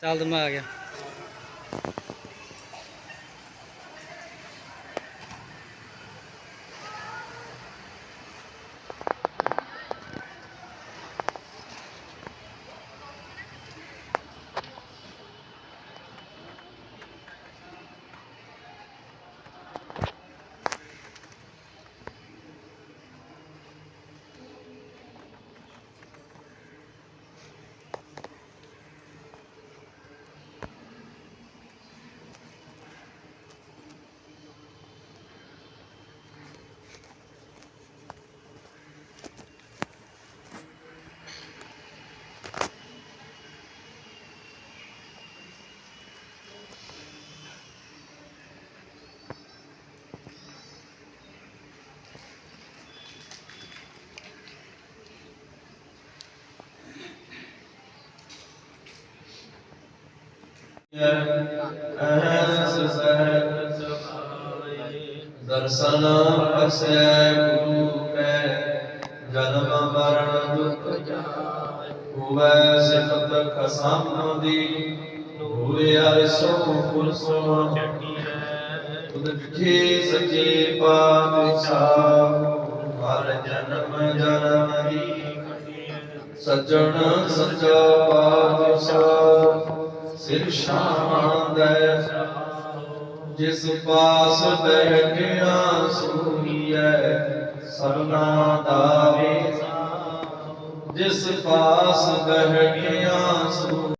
ਚੱਲ ਮੈਂ ਆ। ਗਿਆ ਅਹਸ ਸਹਿਤ ਸੁਖਾਏ ਦਰਸ਼ਨ ਪਸੈ ਗੁਰੂ ਕੈ ਜਨਮ ਮਰਨ ਦੁਖ ਜਾਏ ਹੋਵੈ ਸਿਫਤ ਖਸਮ ਦੀ ਨੂਰੇ ਅਰਸੋ ਪੁਰਸੋ ਚਟੀਐ ਤੁਧ ਵਿਖੇ ਸੱਚੇ ਪਾਤਸ਼ਾਹ ਹਰ ਜਨਮ ਜਨਮ ਦੀ ਸੱਜਣ ਸੱਚਾ ਪਾਤਸ਼ਾਹ ਸਿਰ ਸ਼ਾਂਦੈ ਜਿਸ ਪਾਸ ਬੈਠਿਆ ਸੂਈਐ ਸਭਨਾ ਦਾ ਵੇ ਜਿਸ ਪਾਸ ਬੈਠਿਆ ਸੂ